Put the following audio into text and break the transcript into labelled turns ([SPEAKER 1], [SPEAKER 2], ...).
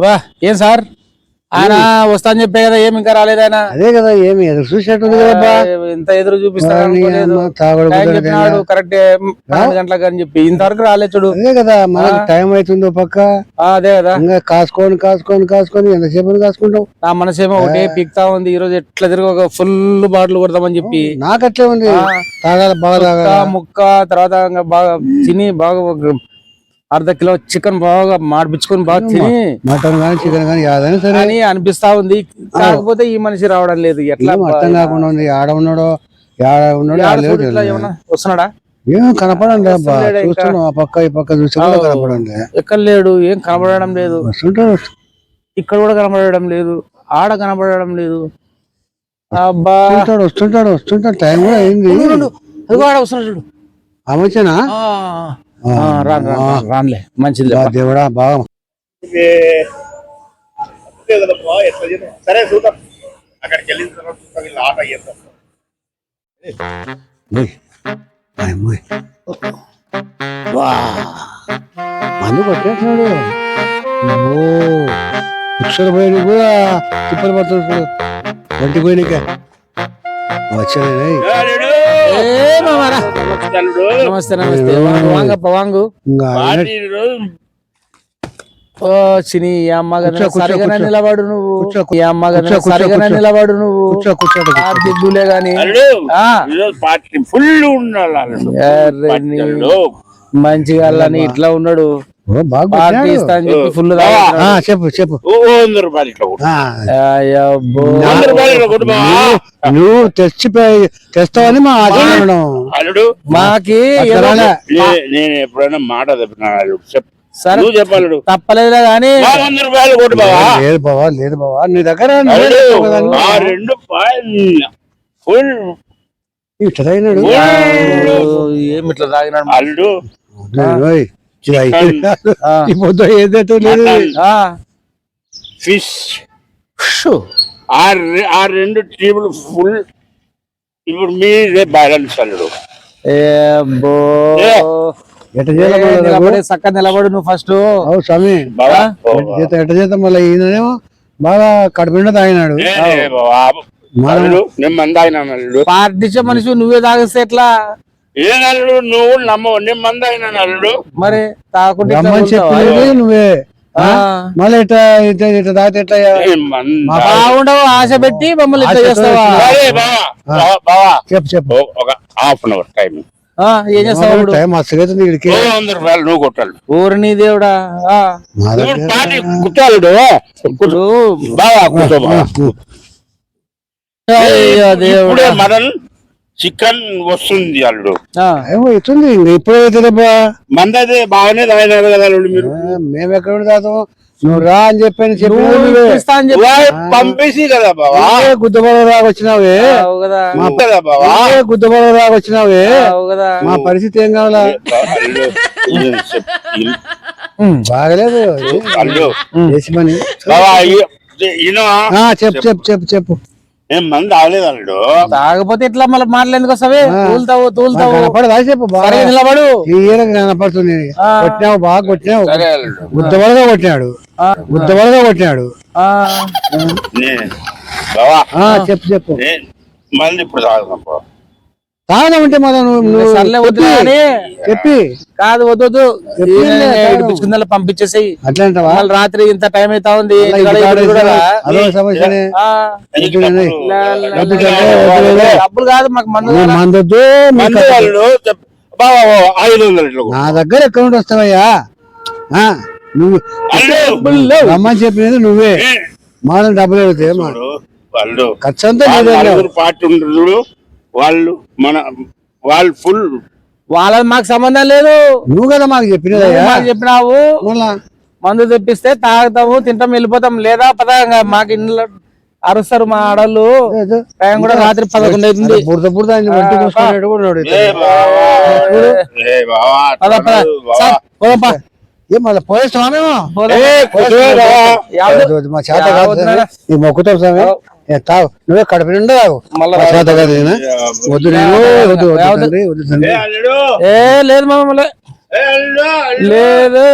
[SPEAKER 1] వా ఏం సార్? ఆయన వస్తా అని చెప్పే కదా ఏమి ఇంకా రాలేదు ఆయన.
[SPEAKER 2] అదే కదా ఏమి? ఎదురు చూసేట్టుంది కదా
[SPEAKER 1] ఇంత ఎదురు చెప్పినాడు కరెక్ట్ పన్నెండు గంటలకు అని చెప్పి. ఇంతవరకు రాలేదు చూడు.
[SPEAKER 2] అదే కదా మనకి టైం అవుతుంది పక్క.
[SPEAKER 1] అదే కదా.
[SPEAKER 2] ఇంకా కాసుకొని కాసుకొని కాసుకొని ఎంతసేపు కాసుకుంటాం
[SPEAKER 1] నా మనసేమో ఒకటే పీక్తా ఉంది. ఈ రోజు ఎట్లా తిరిగి ఒక ఫుల్ బాటిల్ కొడదామని చెప్పి.
[SPEAKER 2] నాకు అట్లే ఉంది. తాగాలి బాగా
[SPEAKER 1] ముక్క తర్వాత ఇంకా బాగా తిని బాగా అర్ధ కిలో చికెన్ బాగా మాడిపించుకొని బాగా తిని
[SPEAKER 2] మటన్ కానీ చికెన్ కానీ ఏదైనా సరే.
[SPEAKER 1] అని అనిపిస్తా ఉంది. కాకపోతే ఈ మనిషి రావడం లేదు. ఎట్లా
[SPEAKER 2] అర్థం కాకుండా ఉంది. ఆడ ఉన్నాడో ఆడ ఉన్నాడో
[SPEAKER 1] వస్తున్నాడా?
[SPEAKER 2] ఏం కనపడండి అబ్బా. చూస్తున్నాం ఆ పక్క ఈ పక్క కనపడండి
[SPEAKER 1] ఎక్కడ లేడు? ఏం కనబడడం లేదు. ఇక్కడ కూడా కనబడడం లేదు. ఆడ కనబడడం లేదు. అబ్బా.
[SPEAKER 2] వస్తుంటాడు వస్తుంటాడు వస్తుంటాడు. టైం కూడా అయింది.
[SPEAKER 1] అదిగో ఆడ వస్తున్నాడు చూడు. రాను రాను, రాను, రానులే. మంచిది
[SPEAKER 2] దేవుడా బాగా?
[SPEAKER 3] సరే చూద్దాం. అక్కడికి వెళ్ళిన తర్వాత వీళ్ళ ఆట చేద్దాం.
[SPEAKER 2] మందు కొట్టేస్తున్నాడు ఉచ్చర పోయిన కూడా తిప్పలు పడుతున్నాడు ఒంటి పోయినకే.
[SPEAKER 1] నమస్తే నమస్తే వాంగు, వాంగప్ప వాంగు.
[SPEAKER 2] ఇంకా
[SPEAKER 1] ఓ చిని ఈ అమ్మ సరిగా. నిలబడు నువ్వు. ఈ అమ్మ సరిగా. నిలబడు నువ్వు. దిద్దులే గాని. ఆ.
[SPEAKER 3] ఈరోజు పార్టీ ఫుల్.
[SPEAKER 1] మంచిగా అల్లని ఇట్లా ఉన్నాడు. చెప్పి ఫుల్
[SPEAKER 2] చెప్పు. నువ్వు తెచ్చి పె- తెస్తావని మా ఆచరణ
[SPEAKER 3] అల్లుడు
[SPEAKER 1] మాకి
[SPEAKER 3] నేను ఎప్పుడైనా మాట తప్పినా చెప్పు.
[SPEAKER 1] సరే.
[SPEAKER 3] చెప్పాలడు
[SPEAKER 1] తప్పలేదులే గాని.
[SPEAKER 3] వంద రూపాయలు కొట్టు బావా
[SPEAKER 2] లేదు బావా లేదు బావా. నీ దగ్గర
[SPEAKER 3] రెండు ఫుల్.
[SPEAKER 2] ఇట్లా తాగినాడు.
[SPEAKER 1] ఏమి ఇట్లా తాగినాడు?
[SPEAKER 3] అల్లుడు.
[SPEAKER 2] ఏదైతే
[SPEAKER 3] ఫిష్. ఆ రెండు టీములు ఫుల్. ఇప్పుడు మీరే బ్యాలెన్స్ అల్లుడు
[SPEAKER 2] రఘు?
[SPEAKER 1] నిలబడి నువ్వు ఫస్ట్.
[SPEAKER 2] స్వామి. ఎట్ట చేద్దాం మళ్ళీ ఈయనేమో బాగా కడుపు నిండా తాగినాడు
[SPEAKER 1] పార్టీచే మనిషి నువ్వే తాగిస్తే ఎట్లా?
[SPEAKER 3] ఏ నల్లుడు నువ్వు నమ్మవు. నేను మంది ఆయన అల్లుడు
[SPEAKER 1] మరి?
[SPEAKER 2] చెప్పినది నువ్వే.
[SPEAKER 1] ఆ.
[SPEAKER 2] మళ్ళీ ఇట్లా ఇట్లా ఇట్లా తాగితే ఎట్లా
[SPEAKER 1] బాగుండవు ఆశ పెట్టి మమ్మల్ని ఇట్లా చేస్తావా?
[SPEAKER 2] చెప్పు చెప్పు.
[SPEAKER 3] ఒక హాఫ్ అన్ అవర్ టైం
[SPEAKER 1] ఆ, ఏం చేస్తావు
[SPEAKER 2] టైం ఇక్కడికి.
[SPEAKER 3] వంద రూపాయలు నువ్వు కొట్టాలి.
[SPEAKER 1] ఊరిని దేవుడా?
[SPEAKER 3] పార్టీ
[SPEAKER 1] ఇప్పుడు
[SPEAKER 3] బావా కూర్చో ఇప్పుడే
[SPEAKER 1] దేవుడా.
[SPEAKER 3] మటన్ చికెన్ వస్తుంది అల్లుడు.
[SPEAKER 2] ఇంక ఇప్పుడే అవుతుందబ్బా
[SPEAKER 3] మంది అయితే బాగానే తాగినారు కదా అల్లుడు మీరు.
[SPEAKER 2] మేము ఎక్కడ తాతాం నువ్వు రా అని చెప్పాను చెప్పి
[SPEAKER 3] పంపేసి కదా బావా.
[SPEAKER 2] గుద్దబల రాకొచ్చినావే
[SPEAKER 1] అవు కదా.
[SPEAKER 3] బావా.
[SPEAKER 2] గుద్దబల రాకొచ్చినావే
[SPEAKER 1] అవు కదా.
[SPEAKER 2] మా పరిస్థితి ఏం కావాలా. బాగలేదు. చెప్పు చెప్పు చెప్పు చెప్పు.
[SPEAKER 3] ఏం మంది తాగలేదు అల్లుడు
[SPEAKER 1] తాగపోతే ఇట్లా మళ్ళీ మాట్లాడేందుకు వస్తావే? తూలుతావు తూలుతావు.
[SPEAKER 2] కనపడదా? చెప్పు బాగా.
[SPEAKER 1] సరిగా నిలబడు.
[SPEAKER 2] క్లియర్గా కనపడుతుంది. కొట్టినావు బాగా కొట్టినావు. గుద్దబలగా కొట్టినాడు.
[SPEAKER 1] ఆ.
[SPEAKER 2] గుద్దబలగా కొట్టినాడు.
[SPEAKER 1] ఆ,
[SPEAKER 3] నే- బావా.
[SPEAKER 2] ఆ చెప్పు చెప్పు.
[SPEAKER 3] మళ్ళీ ఇప్పుడు తాగుదాం
[SPEAKER 1] వద్దు కానీ
[SPEAKER 2] చెప్పి.
[SPEAKER 1] కాదు వద్దు. ఇడిపించుకుందా పంపించేసేయి.
[SPEAKER 2] అట్లా
[SPEAKER 1] రాత్రి ఇంత టైం అవుతా ఉంది.
[SPEAKER 3] డబ్బులు-
[SPEAKER 2] అంటే
[SPEAKER 1] కాదు మాకు మందు.
[SPEAKER 2] నా దగ్గర ఎక్కడ నుండి వస్తావయ్యా. ఆ, నువ్వు రమ్మని చెప్పినది నువ్వే. మాత్రం డబ్బులు అడిగితే ఖర్చు అంతా
[SPEAKER 3] పార్టీ వాళ్ళు మన వాళ్ళు ఫుల్
[SPEAKER 1] వాళ్ళది మాకు సంబంధం లేదు.
[SPEAKER 2] నువ్వు కదా మాకు చెప్పినదయ్యా
[SPEAKER 1] మాకు చెప్పినావు. మందు తెప్పిస్తే తాగుతాము తింటాం వెళ్ళిపోతాం లేదా పదంగా మాకు ఇంట్లో అరుస్తారు మా ఆడళ్ళు.
[SPEAKER 2] ఏదో
[SPEAKER 1] టైం కూడా రాత్రి పదకొండు అవుతుంది. పద పద. పోదాం
[SPEAKER 2] మళ్ళీ పోయేస్తామేమో
[SPEAKER 1] పోదాం.
[SPEAKER 2] మొక్కుతాం స్వామి తావు నువ్వే కడప నిండా తాగు వద్దు వద్దు వద్దు
[SPEAKER 3] ఏ
[SPEAKER 1] లేదు మామ లేదు